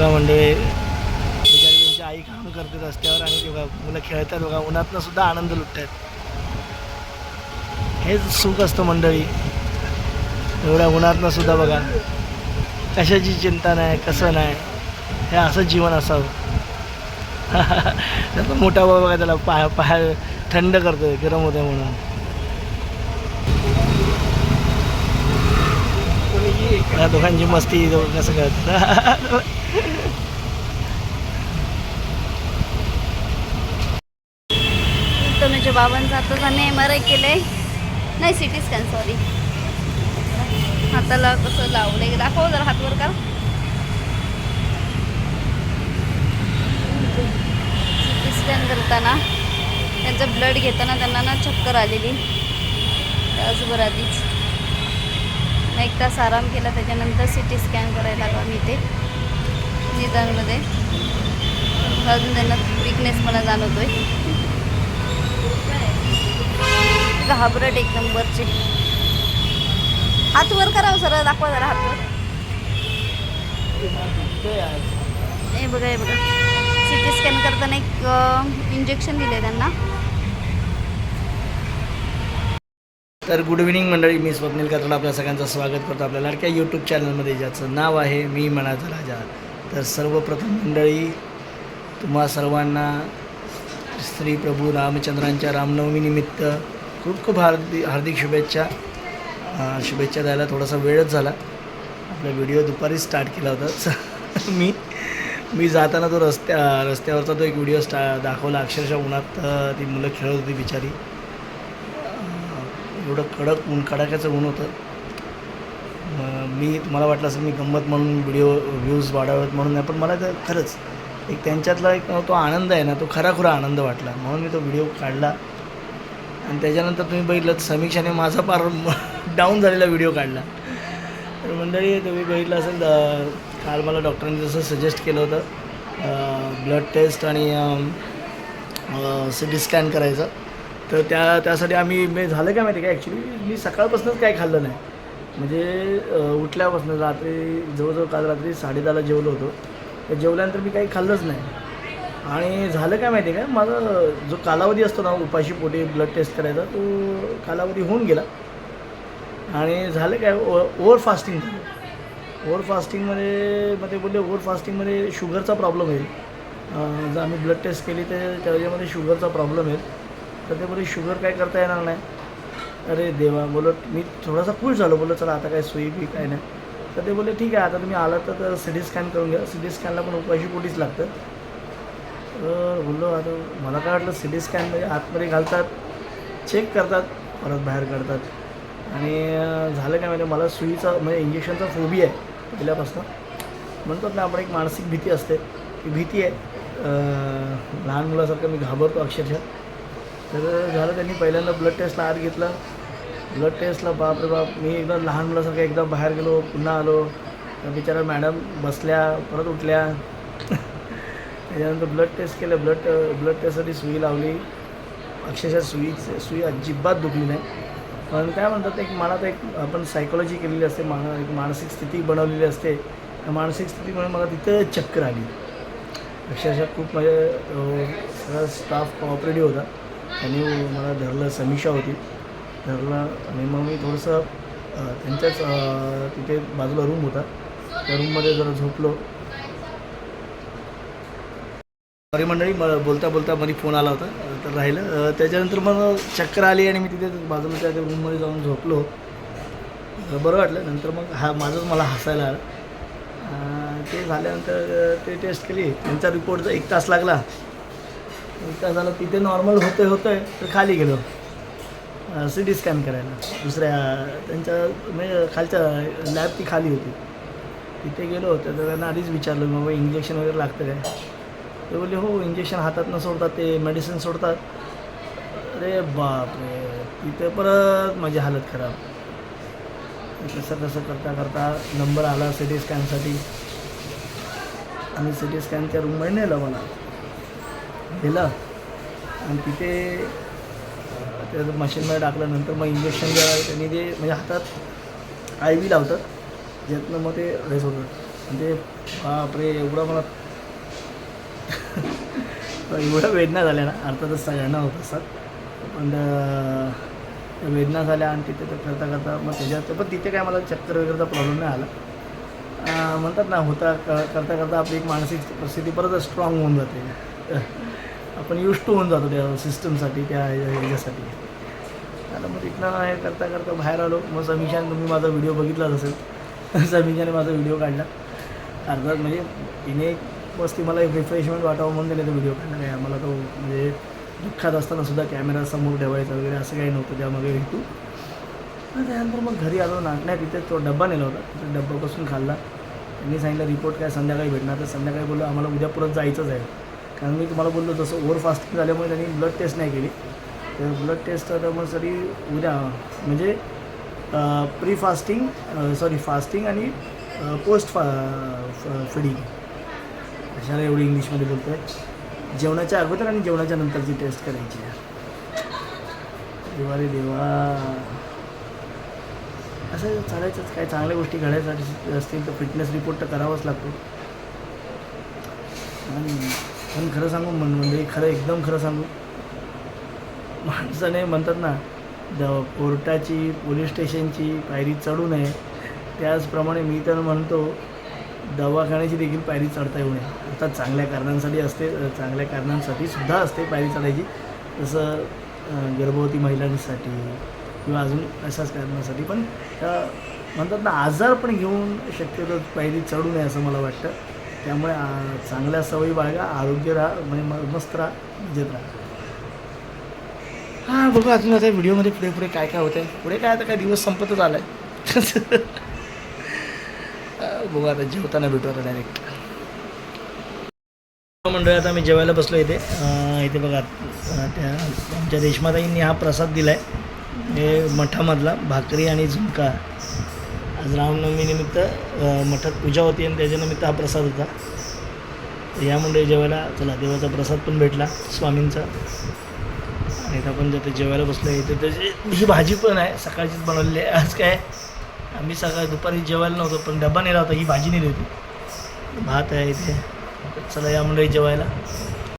बघा मंडळी बिचारी त्यांची आई काम करते रस्त्यावर आणि बघा मुलं खेळतात बघा उन्हातनं सुद्धा आनंद लुटतात हेच सुख असतं मंडळी. एवढ्या उन्हातनं सुद्धा बघा कशाची चिंता नाही कसं नाही हे असं जीवन असावं. त्याचा मोठा बाबा बघा त्याला पाय पाय थंड करतोय गरम होते म्हणून. या दोघांची मस्ती दोघं कसं करतात तनुच्या बाबांचं आता त्याने एम आर आय केलंय. नाही सिटी स्कॅन सॉरी हाताला कसं लावलंय? दाखव जरा हातवर का? सिटी स्कॅन करताना त्यांचं ब्लड घेताना त्यांना ना चक्कर आलेली. तासभर आधीच. एक तास आराम केला त्याच्यानंतर सी टी स्कॅन करायला लागला मी ते निदानमध्ये. अजून त्यांना विकनेस मला आहे घाबरट एक नंबरचे. हात वर करावं सर दाखवा जरा हात वर. हे बघा हे बघा. सी टी स्कॅन करताना एक इंजेक्शन दिले त्यांना. तर गुड इव्हिनिंग मंडळी मी स्वप्नील कात्रोड आपल्या सगळ्यांचं स्वागत करतो आपल्या लाडक्या यूट्यूब चॅनलमध्ये ज्याचं नाव आहे मी मनाचा राजा. तर सर्वप्रथम मंडळी तुम्हा सर्वांना श्री प्रभू रामचंद्रांच्या रामनवमीनिमित्त खूप खूप हार्दिक हार्दिक शुभेच्छा. शुभेच्छा द्यायला थोडासा वेळच झाला. आपला व्हिडिओ दुपारी स्टार्ट केला होता. मी मी जाताना तो रस्त्या रस्त्यावरचा तो एक व्हिडिओ स्टा दाखवला. अक्षरशः उन्हात ती मुलं खेळत होती बिचारी. एवढं कडक ऊन कडाक्याचं ऊन होतं. मी मला वाटलं असं मी गंमत म्हणून व्हिडिओ व्ह्यूज वाढावेत म्हणून नाही पण मला तर खरंच एक त्यांच्यातला एक तो आनंद आहे ना तो खराखुरा आनंद वाटला. म्हणून मी तो व्हिडिओ काढला. आणि त्याच्यानंतर तुम्ही बघितलं समीक्षाने माझा पार डाऊन झालेला व्हिडिओ काढला. तर मंडळी तुम्ही बघितलं असेल काल मला डॉक्टरांनी जसं सजेस्ट केलं होतं ब्लड टेस्ट आणि सी टी स्कॅन करायचं. तर त्या त्यासाठी आम्ही मी झालं काय माहिती का ॲक्च्युली मी सकाळपासूनच काय खाल्लं नाही. म्हणजे उठल्यापासून रात्री जवळजवळ काल रात्री साडेदहाला जेवलो होतो. तर जेवल्यानंतर मी काही खाल्लंच नाही. आणि झालं काय माहिती आहे का माझा जो कालावधी असतो ना उपाशी पोटी ब्लड टेस्ट करायचा तो कालावधी होऊन गेला. आणि झालं काय ओ ओव्हर फास्टिंग झालं. ओव्हर फास्टिंगमध्ये मग ते बोलले ओव्हर फास्टिंगमध्ये शुगरचा प्रॉब्लेम येईल. जर आम्ही ब्लड टेस्ट केली तर त्याच्यामध्ये शुगरचा प्रॉब्लेम येईल. तर ते बोलले शुगर काय करता येणार नाही? अरे देवा बोलत मी थोडासा खुश झालो बोलत चला आता काय सोयी बी काय नाही. तर ते बोलले ठीक आहे आता तुम्ही आला तर सी डी स्कॅन करून घ्या. सी डी स्कॅनला पण उपाशी पोटीच लागतं तर बोललो आता मला काय वाटलं सी डी स्कॅनमध्ये आतमध्ये घालतात चेक करतात परत बाहेर काढतात. आणि झालं काय म्हणजे मला सुईचा म्हणजे इंजेक्शनचा फोबी आहे पहिल्यापासून. म्हणतात ना आपण एक मानसिक भीती असते. ती भीती आहे. लहान मुलासारखं मी घाबरतो अक्षरशः. तर झालं त्यांनी पहिल्यांदा ब्लड टेस्टला आत घेतलं. ब्लड टेस्टला बाप रे बाप मी एकदम लहान मुलासारखं एकदा बाहेर गेलो पुन्हा आलो. तर बिचारा मॅडम बसल्या परत उठल्या. त्याच्यानंतर ब्लड टेस्ट केलं. ब्लड ब्लड टेस्टसाठी सुई लावली. अक्षरशः सुई सुई अजिबात दुखली नाही. पण काय म्हणतात एक मनात एक आपण सायकोलॉजी केलेली असते मा एक मानसिक स्थिती बनवलेली असते. त्या मानसिक स्थितीमुळे मला तिथं चक्कर आली. अक्षरशः खूप म्हणजे सगळा स्टाफ कॉपरेटिव्ह होता. त्यांनी मला धरलं समीक्षा होती. धरलं आणि मग मी थोडंसं त्यांच्याच तिथे बाजूला रूम होता. त्या रूममध्ये जरा झोपलो. सॉरी मंडळी म बोलता बोलता मध्ये फोन आला होता तर राहिलं. त्याच्यानंतर मग चक्कर आली आणि मी तिथे बाजूला त्या रूममध्ये जाऊन झोपलो. बरं वाटलं. नंतर मग हा माझंच मला हसायला आलं. ते झाल्यानंतर ते टेस्ट केली. त्यांचा रिपोर्ट जर एक तास लागला एक झालं तिथे नॉर्मल होतंय होतंय तर खाली गेलो. सी टी स्कॅन करायला. दुसऱ्या त्यांच्या म्हणजे खालच्या लॅब ती खाली होती. तिथे गेलो तर त्यांना आधीच विचारलं बाबा इंजेक्शन वगैरे लागतं काय? ते बोलले हो इंजेक्शन हातात न सोडतात ते मेडिसिन सोडतात. अरे बापरे तिथे परत माझी हालत खराब. तसं कसं करता करता नंबर आला सी टी स्कॅनसाठी आणि सी टी स्कॅनच्या रूममध्ये नेलं मला. दिलं आणि तिथे त्या मशीनमध्ये टाकल्यानंतर मग इंजेक्शन द्यावं त्यांनी ते म्हणजे हातात आय व्ही लावतात ज्यातनं मग ते रेस होतं. म्हणजे बापरे एवढा मला एवढ्या वेदना झाल्या ना अर्थातच सगळ्यांना होत असतात. पण वेदना झाल्या आणि तिथे ते करता करता मग त्याच्यात पण तिथे काय मला चक्कर वगैरेचा प्रॉब्लेम नाही आला. म्हणतात ना होता क- करता करता आपली एक मानसिक परिस्थिती परत स्ट्रॉंग होऊन जाते. आपण युज टू होऊन जातो त्या सिस्टमसाठी त्या ह्याच्यासाठी. आता मग तिथनं हे करता करता बाहेर आलो. मग समीक्षाने तुम्ही माझा व्हिडिओ बघितलाच असेल. समीक्षाने माझा व्हिडिओ काढला. अर्थात म्हणजे तिने बस ती मला एक रिफ्रेशमेंट वाटावं म्हणून त्याने तो व्हिडिओ काढला. नाही आम्हाला तो म्हणजे दुःखात असताना सुद्धा कॅमेरा समोर ठेवायचा वगैरे असं काही नव्हतं. त्यामागे हेतू त्यानंतर मग घरी आलो. ना नाही तिथे तो डब्बा नेला होता. तिथे डब्बापासून खाल्ला. त्यांनी सांगितलं रिपोर्ट काय संध्याकाळी भेटणार. तर संध्याकाळी बोललो आम्हाला उद्या परत जायचंच आहे. कारण मी तुम्हाला बोललो तसं ओव्हर फास्टिंग झाल्यामुळे त्यांनी ब्लड टेस्ट नाही केली. तर ब्लड टेस्ट तर मग सरी उद्या म्हणजे प्री फास्टिंग सॉरी फास्टिंग आणि पोस्ट फा फिडिंग अशाला एवढी इंग्लिशमध्ये बोलतो आहे जेवणाच्या अगोदर आणि जेवणाच्या नंतरची टेस्ट करायची आहे. देवा रे देवा. असं चालायचंच काय चांगल्या गोष्टी घडायसाठी असतील तर फिटनेस रिपोर्ट तर करावाच लागतो. आणि पण खरं सांगू म्हण म्हणजे खरं एकदम खरं सांगू. माणसाने म्हणतात ना द कोर्टाची पोलीस स्टेशनची पायरी चढू नये. त्याचप्रमाणे मी तर म्हणतो दवाखान्याची देखील पायरी चढता येऊ नये. आता चांगल्या कारणांसाठी असते चांगल्या कारणांसाठी सुद्धा असते पायरी चढायची. जसं गर्भवती महिलांसाठी किंवा अजून अशाच कारणासाठी. पण म्हणतात ना आजार पण घेऊन शक्यतो पायरी चढू नये असं मला वाटतं. त्यामुळे चांगल्या सवयी बाळगा आरोग्य राहा म्हणजे मस्त राहा मजेत राहा. हां बघू अजून आता व्हिडिओमध्ये पुढे पुढे काय काय होतं आहे पुढे काय आता काय दिवस संपतच आला आहे बघू आता जेवताना भेटू आता डायरेक्ट मंडळी आता मी जेवायला बसलो इथे. इथे बघा त्या आमच्या देशमाताईंनी हा प्रसाद दिला आहे हे मठामधला भाकरी आणि झुणका. आज रामनवमीनिमित्त मठात पूजा होती आणि त्याच्यानिमित्त हा प्रसाद होता. तर या मंडळी जेवायला चला देवाचा प्रसाद पण भेटला स्वामींचा. आणि इथं आपण ते जेवायला बसलो इथे त्याची ही भाजी पण आहे सकाळचीच बनवलेली आहे. आज काय आम्ही सकाळ दुपारी जेवायला नव्हतो पण डबा नेला होता ही भाजी नेली होती. भात आहे इथे. चला या मंडळी जेवायला.